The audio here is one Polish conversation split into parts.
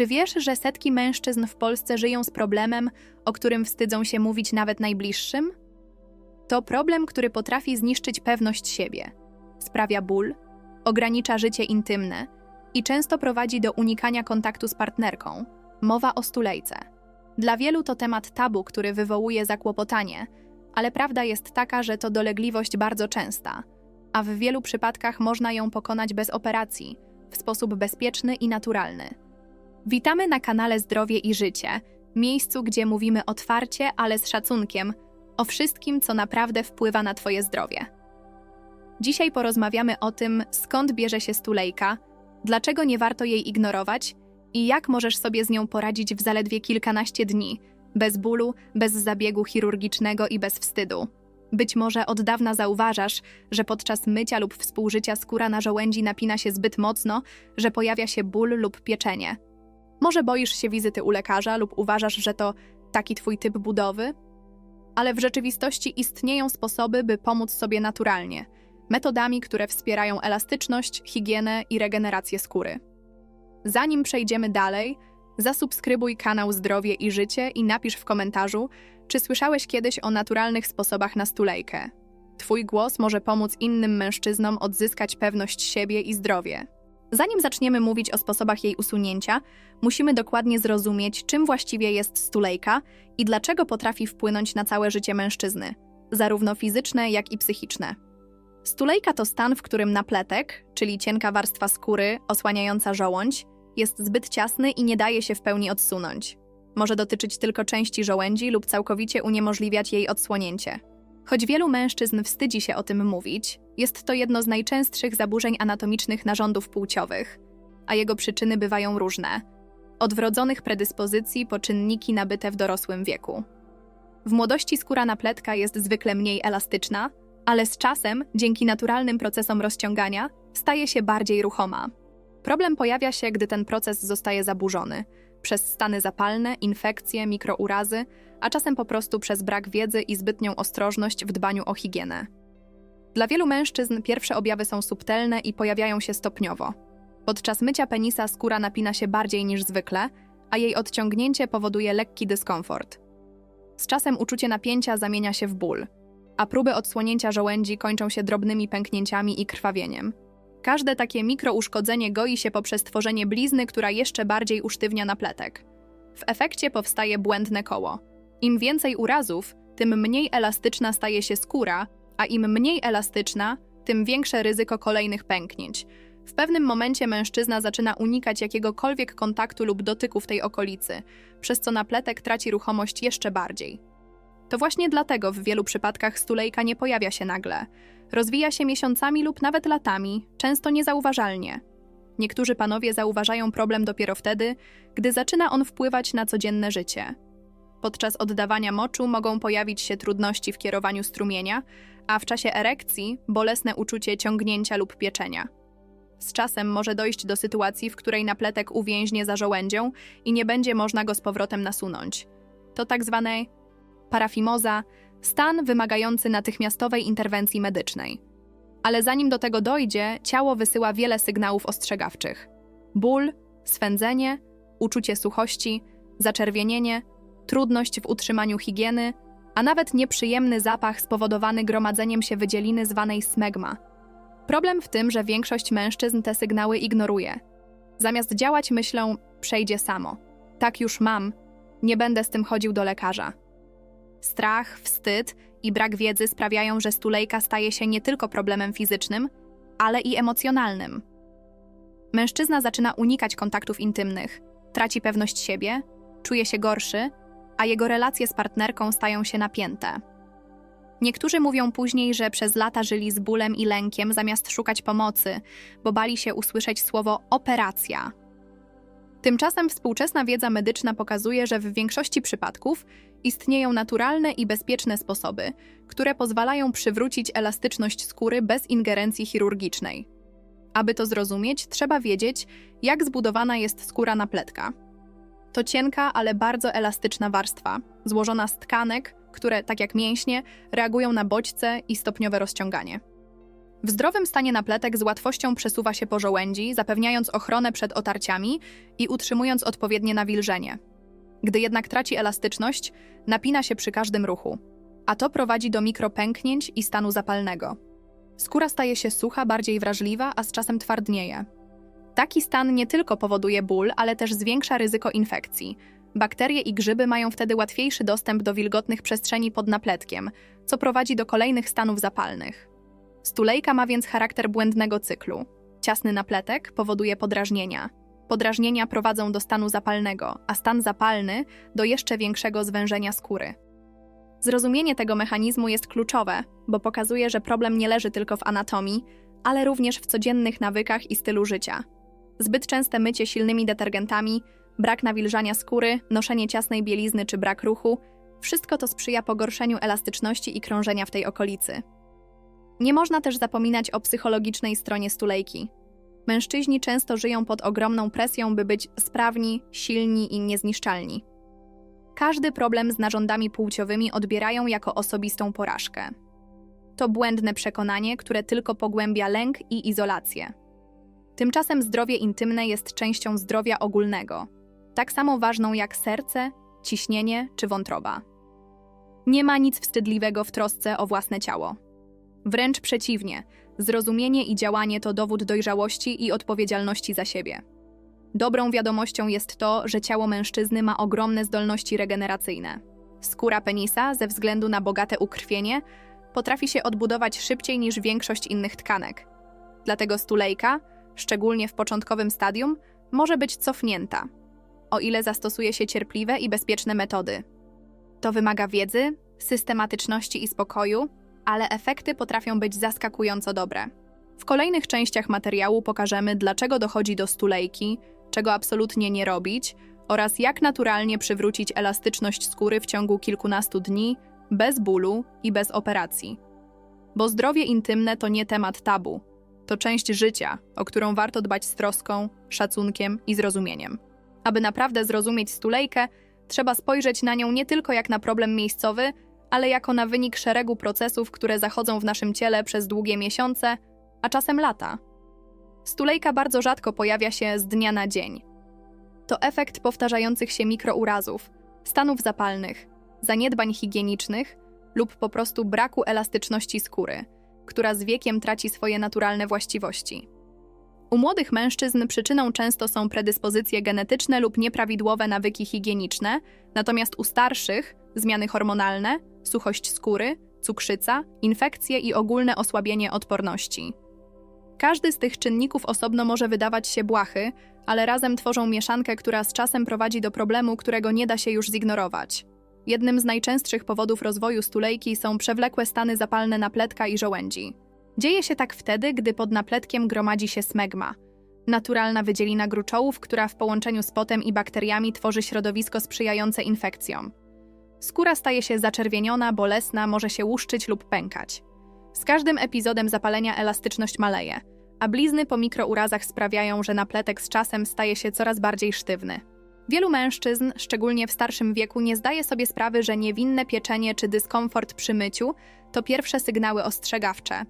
Czy wiesz, że setki mężczyzn w Polsce żyją z problemem, o którym wstydzą się mówić nawet najbliższym? To problem, który potrafi zniszczyć pewność siebie, sprawia ból, ogranicza życie intymne i często prowadzi do unikania kontaktu z partnerką. Mowa o stulejce. Dla wielu to temat tabu, który wywołuje zakłopotanie, ale prawda jest taka, że to dolegliwość bardzo częsta, a w wielu przypadkach można ją pokonać bez operacji, w sposób bezpieczny i naturalny. Witamy na kanale Zdrowie i Życie, miejscu, gdzie mówimy otwarcie, ale z szacunkiem o wszystkim, co naprawdę wpływa na Twoje zdrowie. Dzisiaj porozmawiamy o tym, skąd bierze się stulejka, dlaczego nie warto jej ignorować i jak możesz sobie z nią poradzić w zaledwie kilkanaście dni, bez bólu, bez zabiegu chirurgicznego i bez wstydu. Być może od dawna zauważasz, że podczas mycia lub współżycia skóra na żołędzi napina się zbyt mocno, że pojawia się ból lub pieczenie. Może boisz się wizyty u lekarza lub uważasz, że to taki twój typ budowy? Ale w rzeczywistości istnieją sposoby, by pomóc sobie naturalnie, metodami, które wspierają elastyczność, higienę i regenerację skóry. Zanim przejdziemy dalej, zasubskrybuj kanał Zdrowie i Życie i napisz w komentarzu, czy słyszałeś kiedyś o naturalnych sposobach na stulejkę. Twój głos może pomóc innym mężczyznom odzyskać pewność siebie i zdrowie. Zanim zaczniemy mówić o sposobach jej usunięcia, musimy dokładnie zrozumieć, czym właściwie jest stulejka i dlaczego potrafi wpłynąć na całe życie mężczyzny, zarówno fizyczne, jak i psychiczne. Stulejka to stan, w którym napletek, czyli cienka warstwa skóry osłaniająca żołądź, jest zbyt ciasny i nie daje się w pełni odsunąć. Może dotyczyć tylko części żołędzi lub całkowicie uniemożliwiać jej odsłonięcie. Choć wielu mężczyzn wstydzi się o tym mówić, jest to jedno z najczęstszych zaburzeń anatomicznych narządów płciowych, a jego przyczyny bywają różne. Od wrodzonych predyspozycji po czynniki nabyte w dorosłym wieku. W młodości skóra napletka jest zwykle mniej elastyczna, ale z czasem, dzięki naturalnym procesom rozciągania, staje się bardziej ruchoma. Problem pojawia się, gdy ten proces zostaje zaburzony przez stany zapalne, infekcje, mikrourazy, a czasem po prostu przez brak wiedzy i zbytnią ostrożność w dbaniu o higienę. Dla wielu mężczyzn pierwsze objawy są subtelne i pojawiają się stopniowo. Podczas mycia penisa skóra napina się bardziej niż zwykle, a jej odciągnięcie powoduje lekki dyskomfort. Z czasem uczucie napięcia zamienia się w ból, a próby odsłonięcia żołędzi kończą się drobnymi pęknięciami i krwawieniem. Każde takie mikrouszkodzenie goi się poprzez tworzenie blizny, która jeszcze bardziej usztywnia napletek. W efekcie powstaje błędne koło. Im więcej urazów, tym mniej elastyczna staje się skóra, a im mniej elastyczna, tym większe ryzyko kolejnych pęknięć. W pewnym momencie mężczyzna zaczyna unikać jakiegokolwiek kontaktu lub dotyku w tej okolicy, przez co napletek traci ruchomość jeszcze bardziej. To właśnie dlatego w wielu przypadkach stulejka nie pojawia się nagle. Rozwija się miesiącami lub nawet latami, często niezauważalnie. Niektórzy panowie zauważają problem dopiero wtedy, gdy zaczyna on wpływać na codzienne życie. Podczas oddawania moczu mogą pojawić się trudności w kierowaniu strumienia, a w czasie erekcji bolesne uczucie ciągnięcia lub pieczenia. Z czasem może dojść do sytuacji, w której napletek uwięźnie za żołędzią i nie będzie można go z powrotem nasunąć. To tak zwane parafimoza, stan wymagający natychmiastowej interwencji medycznej. Ale zanim do tego dojdzie, ciało wysyła wiele sygnałów ostrzegawczych: ból, swędzenie, uczucie suchości, zaczerwienienie, trudność w utrzymaniu higieny, a nawet nieprzyjemny zapach spowodowany gromadzeniem się wydzieliny zwanej smegma. Problem w tym, że większość mężczyzn te sygnały ignoruje. Zamiast działać myślą, przejdzie samo. Tak już mam, nie będę z tym chodził do lekarza. Strach, wstyd i brak wiedzy sprawiają, że stulejka staje się nie tylko problemem fizycznym, ale i emocjonalnym. Mężczyzna zaczyna unikać kontaktów intymnych, traci pewność siebie, czuje się gorszy, a jego relacje z partnerką stają się napięte. Niektórzy mówią później, że przez lata żyli z bólem i lękiem zamiast szukać pomocy, bo bali się usłyszeć słowo operacja. Tymczasem współczesna wiedza medyczna pokazuje, że w większości przypadków istnieją naturalne i bezpieczne sposoby, które pozwalają przywrócić elastyczność skóry bez ingerencji chirurgicznej. Aby to zrozumieć, trzeba wiedzieć, jak zbudowana jest skóra napletka. To cienka, ale bardzo elastyczna warstwa, złożona z tkanek, które, tak jak mięśnie, reagują na bodźce i stopniowe rozciąganie. W zdrowym stanie napletek z łatwością przesuwa się po żołędzi, zapewniając ochronę przed otarciami i utrzymując odpowiednie nawilżenie. Gdy jednak traci elastyczność, napina się przy każdym ruchu, a to prowadzi do mikropęknięć i stanu zapalnego. Skóra staje się sucha, bardziej wrażliwa, a z czasem twardnieje. Taki stan nie tylko powoduje ból, ale też zwiększa ryzyko infekcji. Bakterie i grzyby mają wtedy łatwiejszy dostęp do wilgotnych przestrzeni pod napletkiem, co prowadzi do kolejnych stanów zapalnych. Stulejka ma więc charakter błędnego cyklu. Ciasny napletek powoduje podrażnienia. Podrażnienia prowadzą do stanu zapalnego, a stan zapalny do jeszcze większego zwężenia skóry. Zrozumienie tego mechanizmu jest kluczowe, bo pokazuje, że problem nie leży tylko w anatomii, ale również w codziennych nawykach i stylu życia. Zbyt częste mycie silnymi detergentami, brak nawilżania skóry, noszenie ciasnej bielizny czy brak ruchu wszystko to sprzyja pogorszeniu elastyczności i krążenia w tej okolicy. Nie można też zapominać o psychologicznej stronie stulejki. Mężczyźni często żyją pod ogromną presją, by być sprawni, silni i niezniszczalni. Każdy problem z narządami płciowymi odbierają jako osobistą porażkę. To błędne przekonanie, które tylko pogłębia lęk i izolację. Tymczasem zdrowie intymne jest częścią zdrowia ogólnego, tak samo ważną jak serce, ciśnienie czy wątroba. Nie ma nic wstydliwego w trosce o własne ciało. Wręcz przeciwnie, zrozumienie i działanie to dowód dojrzałości i odpowiedzialności za siebie. Dobrą wiadomością jest to, że ciało mężczyzny ma ogromne zdolności regeneracyjne. Skóra penisa, ze względu na bogate ukrwienie, potrafi się odbudować szybciej niż większość innych tkanek. Dlatego stulejka, szczególnie w początkowym stadium, może być cofnięta, o ile zastosuje się cierpliwe i bezpieczne metody. To wymaga wiedzy, systematyczności i spokoju, ale efekty potrafią być zaskakująco dobre. W kolejnych częściach materiału pokażemy, dlaczego dochodzi do stulejki, czego absolutnie nie robić oraz jak naturalnie przywrócić elastyczność skóry w ciągu kilkunastu dni, bez bólu i bez operacji. Bo zdrowie intymne to nie temat tabu, to część życia, o którą warto dbać z troską, szacunkiem i zrozumieniem. Aby naprawdę zrozumieć stulejkę, trzeba spojrzeć na nią nie tylko jak na problem miejscowy, ale jako na wynik szeregu procesów, które zachodzą w naszym ciele przez długie miesiące, a czasem lata. Stulejka bardzo rzadko pojawia się z dnia na dzień. To efekt powtarzających się mikrourazów, stanów zapalnych, zaniedbań higienicznych lub po prostu braku elastyczności skóry, która z wiekiem traci swoje naturalne właściwości. U młodych mężczyzn przyczyną często są predyspozycje genetyczne lub nieprawidłowe nawyki higieniczne, natomiast u starszych zmiany hormonalne, suchość skóry, cukrzyca, infekcje i ogólne osłabienie odporności. Każdy z tych czynników osobno może wydawać się błahy, ale razem tworzą mieszankę, która z czasem prowadzi do problemu, którego nie da się już zignorować. Jednym z najczęstszych powodów rozwoju stulejki są przewlekłe stany zapalne napletka i żołędzi. Dzieje się tak wtedy, gdy pod napletkiem gromadzi się smegma, naturalna wydzielina gruczołów, która w połączeniu z potem i bakteriami tworzy środowisko sprzyjające infekcjom. Skóra staje się zaczerwieniona, bolesna, może się łuszczyć lub pękać. Z każdym epizodem zapalenia elastyczność maleje, a blizny po mikrourazach sprawiają, że napletek z czasem staje się coraz bardziej sztywny. Wielu mężczyzn, szczególnie w starszym wieku, nie zdaje sobie sprawy, że niewinne pieczenie czy dyskomfort przy myciu to pierwsze sygnały ostrzegawcze.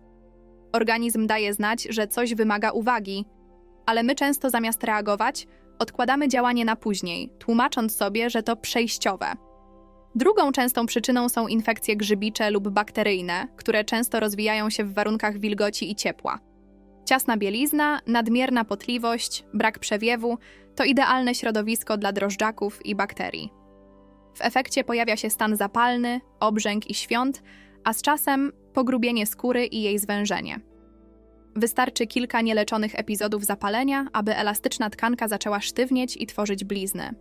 Organizm daje znać, że coś wymaga uwagi, ale my często zamiast reagować, odkładamy działanie na później, tłumacząc sobie, że to przejściowe. Drugą częstą przyczyną są infekcje grzybicze lub bakteryjne, które często rozwijają się w warunkach wilgoci i ciepła. Ciasna bielizna, nadmierna potliwość, brak przewiewu to idealne środowisko dla drożdżaków i bakterii. W efekcie pojawia się stan zapalny, obrzęk i świąt, a z czasem pogrubienie skóry i jej zwężenie. Wystarczy kilka nieleczonych epizodów zapalenia, aby elastyczna tkanka zaczęła sztywnieć i tworzyć blizny.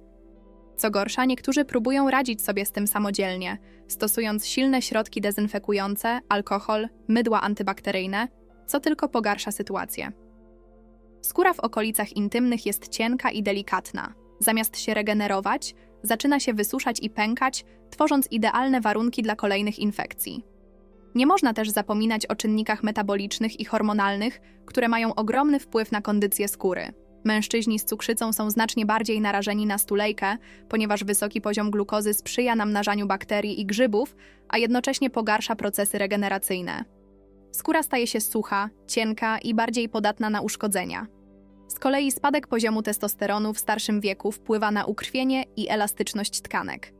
Co gorsza, niektórzy próbują radzić sobie z tym samodzielnie, stosując silne środki dezynfekujące, alkohol, mydła antybakteryjne, co tylko pogarsza sytuację. Skóra w okolicach intymnych jest cienka i delikatna. Zamiast się regenerować, zaczyna się wysuszać i pękać, tworząc idealne warunki dla kolejnych infekcji. Nie można też zapominać o czynnikach metabolicznych i hormonalnych, które mają ogromny wpływ na kondycję skóry. Mężczyźni z cukrzycą są znacznie bardziej narażeni na stulejkę, ponieważ wysoki poziom glukozy sprzyja namnażaniu bakterii i grzybów, a jednocześnie pogarsza procesy regeneracyjne. Skóra staje się sucha, cienka i bardziej podatna na uszkodzenia. Z kolei spadek poziomu testosteronu w starszym wieku wpływa na ukrwienie i elastyczność tkanek.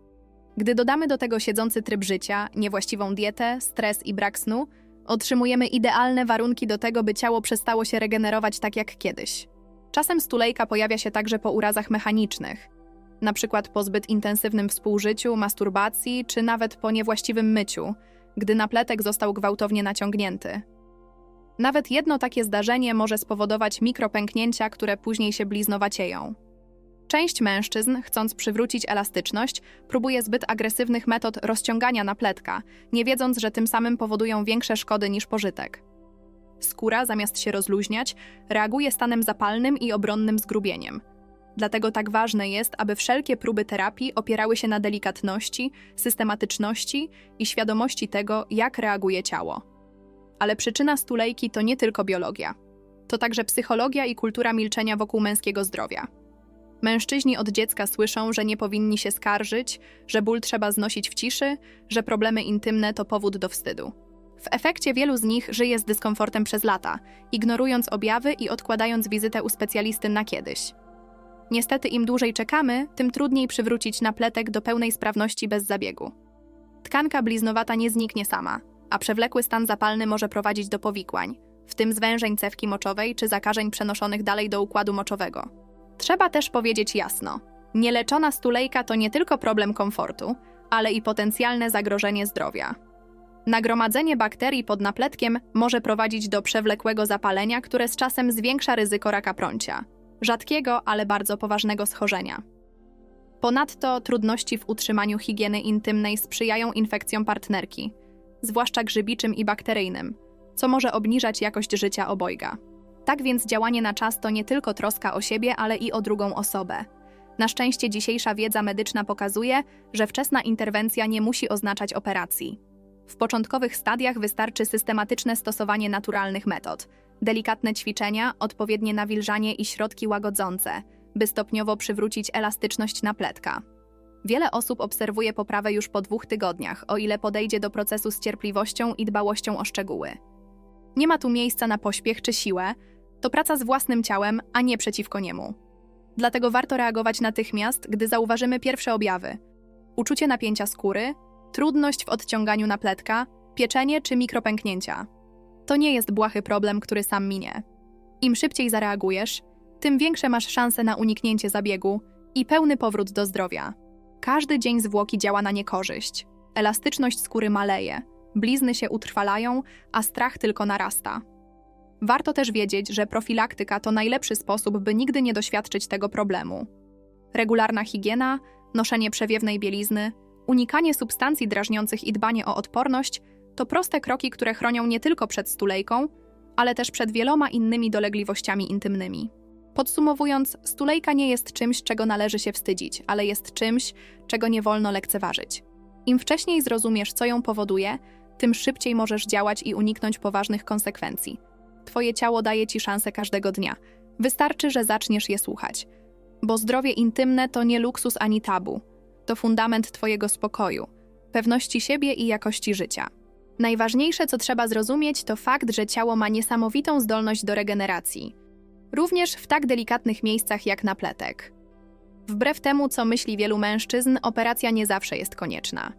Gdy dodamy do tego siedzący tryb życia, niewłaściwą dietę, stres i brak snu, otrzymujemy idealne warunki do tego, by ciało przestało się regenerować tak jak kiedyś. Czasem stulejka pojawia się także po urazach mechanicznych, przykład po zbyt intensywnym współżyciu, masturbacji czy nawet po niewłaściwym myciu, gdy napletek został gwałtownie naciągnięty. Nawet jedno takie zdarzenie może spowodować mikropęknięcia, które później się bliznowacieją. Część mężczyzn, chcąc przywrócić elastyczność, próbuje zbyt agresywnych metod rozciągania napletka, nie wiedząc, że tym samym powodują większe szkody niż pożytek. Skóra, zamiast się rozluźniać, reaguje stanem zapalnym i obronnym zgrubieniem. Dlatego tak ważne jest, aby wszelkie próby terapii opierały się na delikatności, systematyczności i świadomości tego, jak reaguje ciało. Ale przyczyna stulejki to nie tylko biologia. To także psychologia i kultura milczenia wokół męskiego zdrowia. Mężczyźni od dziecka słyszą, że nie powinni się skarżyć, że ból trzeba znosić w ciszy, że problemy intymne to powód do wstydu. W efekcie wielu z nich żyje z dyskomfortem przez lata, ignorując objawy i odkładając wizytę u specjalisty na kiedyś. Niestety, im dłużej czekamy, tym trudniej przywrócić napletek do pełnej sprawności bez zabiegu. Tkanka bliznowata nie zniknie sama, a przewlekły stan zapalny może prowadzić do powikłań, w tym zwężeń cewki moczowej czy zakażeń przenoszonych dalej do układu moczowego. Trzeba też powiedzieć jasno: nieleczona stulejka to nie tylko problem komfortu, ale i potencjalne zagrożenie zdrowia. Nagromadzenie bakterii pod napletkiem może prowadzić do przewlekłego zapalenia, które z czasem zwiększa ryzyko raka prącia, rzadkiego, ale bardzo poważnego schorzenia. Ponadto trudności w utrzymaniu higieny intymnej sprzyjają infekcjom partnerki, zwłaszcza grzybiczym i bakteryjnym, co może obniżać jakość życia obojga. Tak więc działanie na czas to nie tylko troska o siebie, ale i o drugą osobę. Na szczęście dzisiejsza wiedza medyczna pokazuje, że wczesna interwencja nie musi oznaczać operacji. W początkowych stadiach wystarczy systematyczne stosowanie naturalnych metod, delikatne ćwiczenia, odpowiednie nawilżanie i środki łagodzące, by stopniowo przywrócić elastyczność napletka. Wiele osób obserwuje poprawę już po dwóch tygodniach, o ile podejdzie do procesu z cierpliwością i dbałością o szczegóły. Nie ma tu miejsca na pośpiech czy siłę, to praca z własnym ciałem, a nie przeciwko niemu. Dlatego warto reagować natychmiast, gdy zauważymy pierwsze objawy: uczucie napięcia skóry, trudność w odciąganiu napletka, pieczenie czy mikropęknięcia. To nie jest błahy problem, który sam minie. Im szybciej zareagujesz, tym większe masz szanse na uniknięcie zabiegu i pełny powrót do zdrowia. Każdy dzień zwłoki działa na niekorzyść. Elastyczność skóry maleje, blizny się utrwalają, a strach tylko narasta. Warto też wiedzieć, że profilaktyka to najlepszy sposób, by nigdy nie doświadczyć tego problemu. Regularna higiena, noszenie przewiewnej bielizny, unikanie substancji drażniących i dbanie o odporność to proste kroki, które chronią nie tylko przed stulejką, ale też przed wieloma innymi dolegliwościami intymnymi. Podsumowując, stulejka nie jest czymś, czego należy się wstydzić, ale jest czymś, czego nie wolno lekceważyć. Im wcześniej zrozumiesz, co ją powoduje, tym szybciej możesz działać i uniknąć poważnych konsekwencji. Twoje ciało daje ci szansę każdego dnia. Wystarczy, że zaczniesz je słuchać. Bo zdrowie intymne to nie luksus ani tabu. To fundament Twojego spokoju, pewności siebie i jakości życia. Najważniejsze, co trzeba zrozumieć, to fakt, że ciało ma niesamowitą zdolność do regeneracji. Również w tak delikatnych miejscach jak napletek. Wbrew temu, co myśli wielu mężczyzn, operacja nie zawsze jest konieczna.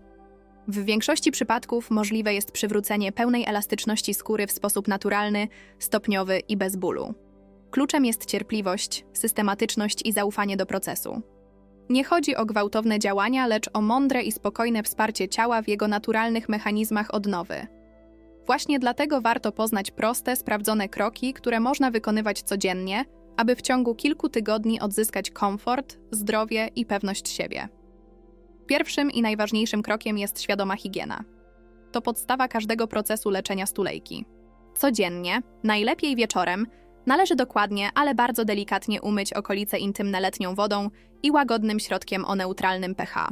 W większości przypadków możliwe jest przywrócenie pełnej elastyczności skóry w sposób naturalny, stopniowy i bez bólu. Kluczem jest cierpliwość, systematyczność i zaufanie do procesu. Nie chodzi o gwałtowne działania, lecz o mądre i spokojne wsparcie ciała w jego naturalnych mechanizmach odnowy. Właśnie dlatego warto poznać proste, sprawdzone kroki, które można wykonywać codziennie, aby w ciągu kilku tygodni odzyskać komfort, zdrowie i pewność siebie. Pierwszym i najważniejszym krokiem jest świadoma higiena. To podstawa każdego procesu leczenia stulejki. Codziennie, najlepiej wieczorem, należy dokładnie, ale bardzo delikatnie umyć okolice intymne letnią wodą i łagodnym środkiem o neutralnym pH.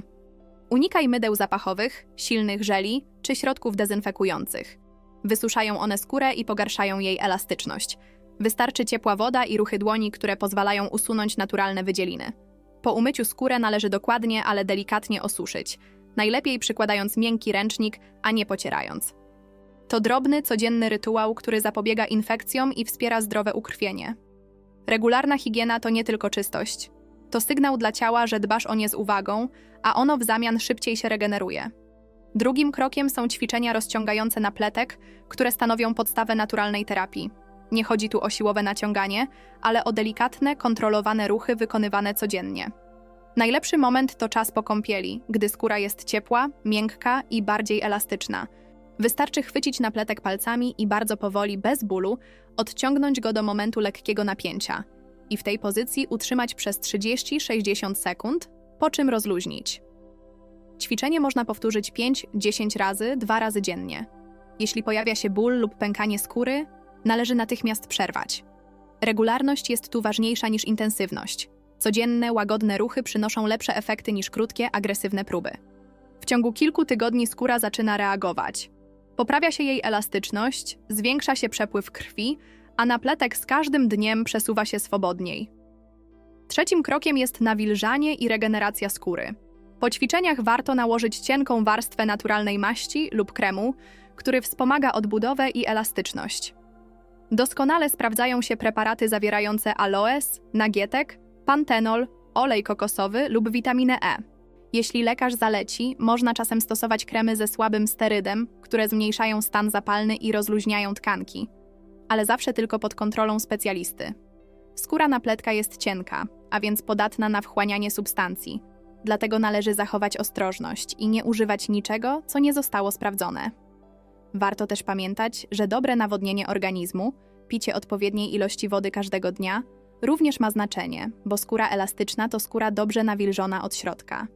Unikaj mydeł zapachowych, silnych żeli czy środków dezynfekujących. Wysuszają one skórę i pogarszają jej elastyczność. Wystarczy ciepła woda i ruchy dłoni, które pozwalają usunąć naturalne wydzieliny. Po umyciu skórę należy dokładnie, ale delikatnie osuszyć, najlepiej przykładając miękki ręcznik, a nie pocierając. To drobny, codzienny rytuał, który zapobiega infekcjom i wspiera zdrowe ukrwienie. Regularna higiena to nie tylko czystość. To sygnał dla ciała, że dbasz o nie z uwagą, a ono w zamian szybciej się regeneruje. Drugim krokiem są ćwiczenia rozciągające na pletek, które stanowią podstawę naturalnej terapii. Nie chodzi tu o siłowe naciąganie, ale o delikatne, kontrolowane ruchy wykonywane codziennie. Najlepszy moment to czas po kąpieli, gdy skóra jest ciepła, miękka i bardziej elastyczna. Wystarczy chwycić napletek palcami i bardzo powoli, bez bólu, odciągnąć go do momentu lekkiego napięcia i w tej pozycji utrzymać przez 30-60 sekund, po czym rozluźnić. Ćwiczenie można powtórzyć 5-10 razy, dwa razy dziennie. Jeśli pojawia się ból lub pękanie skóry, należy natychmiast przerwać. Regularność jest tu ważniejsza niż intensywność. Codzienne, łagodne ruchy przynoszą lepsze efekty niż krótkie, agresywne próby. W ciągu kilku tygodni skóra zaczyna reagować. Poprawia się jej elastyczność, zwiększa się przepływ krwi, a napletek z każdym dniem przesuwa się swobodniej. Trzecim krokiem jest nawilżanie i regeneracja skóry. Po ćwiczeniach warto nałożyć cienką warstwę naturalnej maści lub kremu, który wspomaga odbudowę i elastyczność. Doskonale sprawdzają się preparaty zawierające aloes, nagietek, pantenol, olej kokosowy lub witaminę E. Jeśli lekarz zaleci, można czasem stosować kremy ze słabym sterydem, które zmniejszają stan zapalny i rozluźniają tkanki, ale zawsze tylko pod kontrolą specjalisty. Skóra napletka jest cienka, a więc podatna na wchłanianie substancji. Dlatego należy zachować ostrożność i nie używać niczego, co nie zostało sprawdzone. Warto też pamiętać, że dobre nawodnienie organizmu, picie odpowiedniej ilości wody każdego dnia, również ma znaczenie, bo skóra elastyczna to skóra dobrze nawilżona od środka.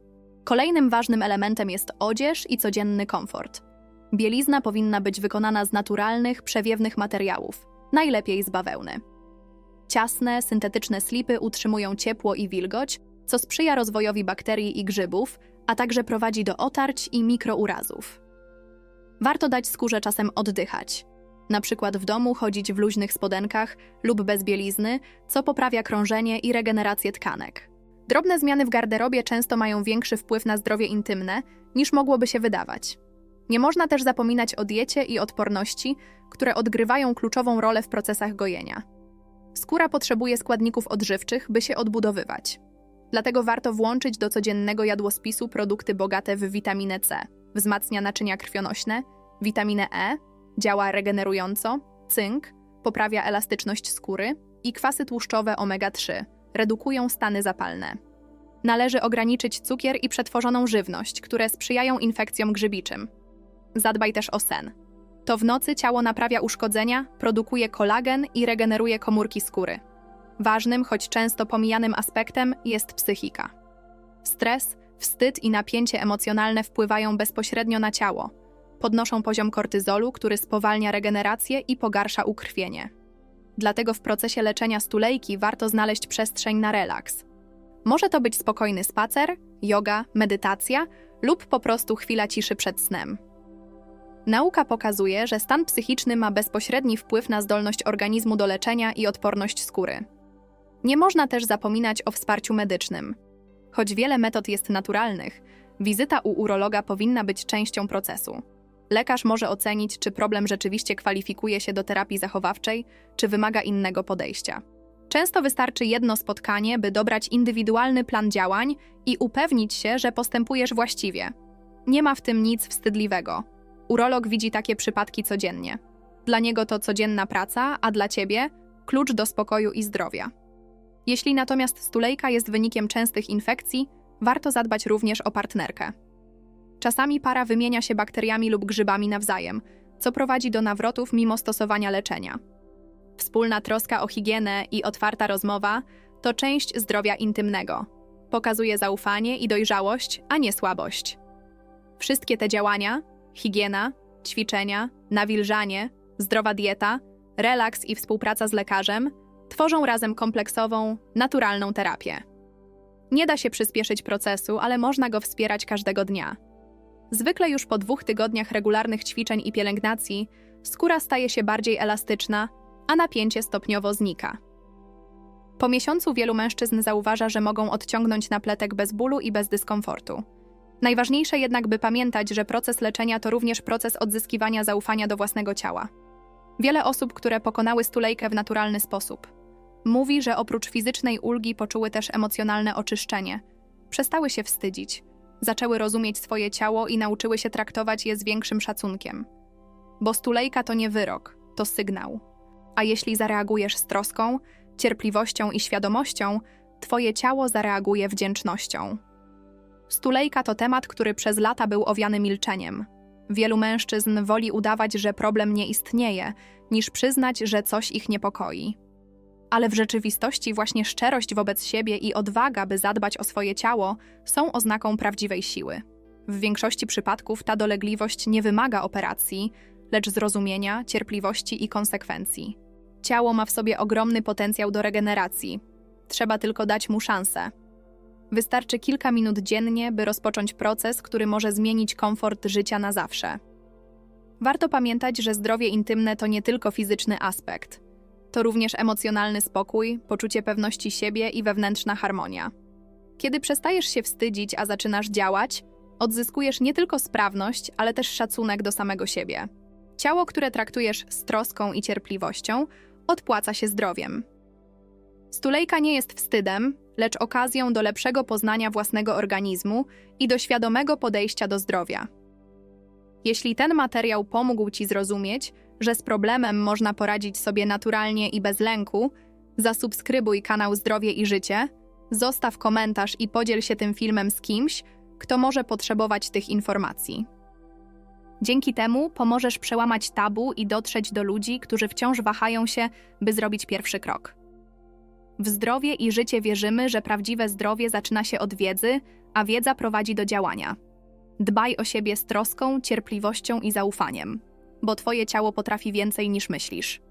Kolejnym ważnym elementem jest odzież i codzienny komfort. Bielizna powinna być wykonana z naturalnych, przewiewnych materiałów, najlepiej z bawełny. Ciasne, syntetyczne slipy utrzymują ciepło i wilgoć, co sprzyja rozwojowi bakterii i grzybów, a także prowadzi do otarć i mikrourazów. Warto dać skórze czasem oddychać. Na przykład w domu chodzić w luźnych spodenkach lub bez bielizny, co poprawia krążenie i regenerację tkanek. Drobne zmiany w garderobie często mają większy wpływ na zdrowie intymne, niż mogłoby się wydawać. Nie można też zapominać o diecie i odporności, które odgrywają kluczową rolę w procesach gojenia. Skóra potrzebuje składników odżywczych, by się odbudowywać. Dlatego warto włączyć do codziennego jadłospisu produkty bogate w witaminę C. Wzmacnia naczynia krwionośne, witaminę E, działa regenerująco, cynk, poprawia elastyczność skóry i kwasy tłuszczowe omega-3, redukują stany zapalne. Należy ograniczyć cukier i przetworzoną żywność, które sprzyjają infekcjom grzybiczym. Zadbaj też o sen. To w nocy ciało naprawia uszkodzenia, produkuje kolagen i regeneruje komórki skóry. Ważnym, choć często pomijanym aspektem jest psychika. Stres, wstyd i napięcie emocjonalne wpływają bezpośrednio na ciało. Podnoszą poziom kortyzolu, który spowalnia regenerację i pogarsza ukrwienie. Dlatego w procesie leczenia stulejki warto znaleźć przestrzeń na relaks. Może to być spokojny spacer, yoga, medytacja lub po prostu chwila ciszy przed snem. Nauka pokazuje, że stan psychiczny ma bezpośredni wpływ na zdolność organizmu do leczenia i odporność skóry. Nie można też zapominać o wsparciu medycznym. Choć wiele metod jest naturalnych, wizyta u urologa powinna być częścią procesu. Lekarz może ocenić, czy problem rzeczywiście kwalifikuje się do terapii zachowawczej, czy wymaga innego podejścia. Często wystarczy jedno spotkanie, by dobrać indywidualny plan działań i upewnić się, że postępujesz właściwie. Nie ma w tym nic wstydliwego. Urolog widzi takie przypadki codziennie. Dla niego to codzienna praca, a dla ciebie klucz do spokoju i zdrowia. Jeśli natomiast stulejka jest wynikiem częstych infekcji, warto zadbać również o partnerkę. Czasami para wymienia się bakteriami lub grzybami nawzajem, co prowadzi do nawrotów mimo stosowania leczenia. Wspólna troska o higienę i otwarta rozmowa to część zdrowia intymnego. Pokazuje zaufanie i dojrzałość, a nie słabość. Wszystkie te działania higiena, ćwiczenia, nawilżanie, zdrowa dieta, relaks i współpraca z lekarzem tworzą razem kompleksową, naturalną terapię. Nie da się przyspieszyć procesu, ale można go wspierać każdego dnia. Zwykle już po dwóch tygodniach regularnych ćwiczeń i pielęgnacji skóra staje się bardziej elastyczna, a napięcie stopniowo znika. Po miesiącu wielu mężczyzn zauważa, że mogą odciągnąć napletek bez bólu i bez dyskomfortu. Najważniejsze jednak, by pamiętać, że proces leczenia to również proces odzyskiwania zaufania do własnego ciała. Wiele osób, które pokonały stulejkę w naturalny sposób, mówi, że oprócz fizycznej ulgi poczuły też emocjonalne oczyszczenie. Przestały się wstydzić, zaczęły rozumieć swoje ciało i nauczyły się traktować je z większym szacunkiem. Bo stulejka to nie wyrok, to sygnał. A jeśli zareagujesz z troską, cierpliwością i świadomością, twoje ciało zareaguje wdzięcznością. Stulejka to temat, który przez lata był owiany milczeniem. Wielu mężczyzn woli udawać, że problem nie istnieje, niż przyznać, że coś ich niepokoi. Ale w rzeczywistości właśnie szczerość wobec siebie i odwaga, by zadbać o swoje ciało, są oznaką prawdziwej siły. W większości przypadków ta dolegliwość nie wymaga operacji, lecz zrozumienia, cierpliwości i konsekwencji. Ciało ma w sobie ogromny potencjał do regeneracji. Trzeba tylko dać mu szansę. Wystarczy kilka minut dziennie, by rozpocząć proces, który może zmienić komfort życia na zawsze. Warto pamiętać, że zdrowie intymne to nie tylko fizyczny aspekt. To również emocjonalny spokój, poczucie pewności siebie i wewnętrzna harmonia. Kiedy przestajesz się wstydzić, a zaczynasz działać, odzyskujesz nie tylko sprawność, ale też szacunek do samego siebie. Ciało, które traktujesz z troską i cierpliwością, odpłaca się zdrowiem. Stulejka nie jest wstydem, lecz okazją do lepszego poznania własnego organizmu i do świadomego podejścia do zdrowia. Jeśli ten materiał pomógł Ci zrozumieć, że z problemem można poradzić sobie naturalnie i bez lęku, zasubskrybuj kanał Zdrowie i Życie, zostaw komentarz i podziel się tym filmem z kimś, kto może potrzebować tych informacji. Dzięki temu pomożesz przełamać tabu i dotrzeć do ludzi, którzy wciąż wahają się, by zrobić pierwszy krok. W zdrowie i życie wierzymy, że prawdziwe zdrowie zaczyna się od wiedzy, a wiedza prowadzi do działania. Dbaj o siebie z troską, cierpliwością i zaufaniem, bo Twoje ciało potrafi więcej niż myślisz.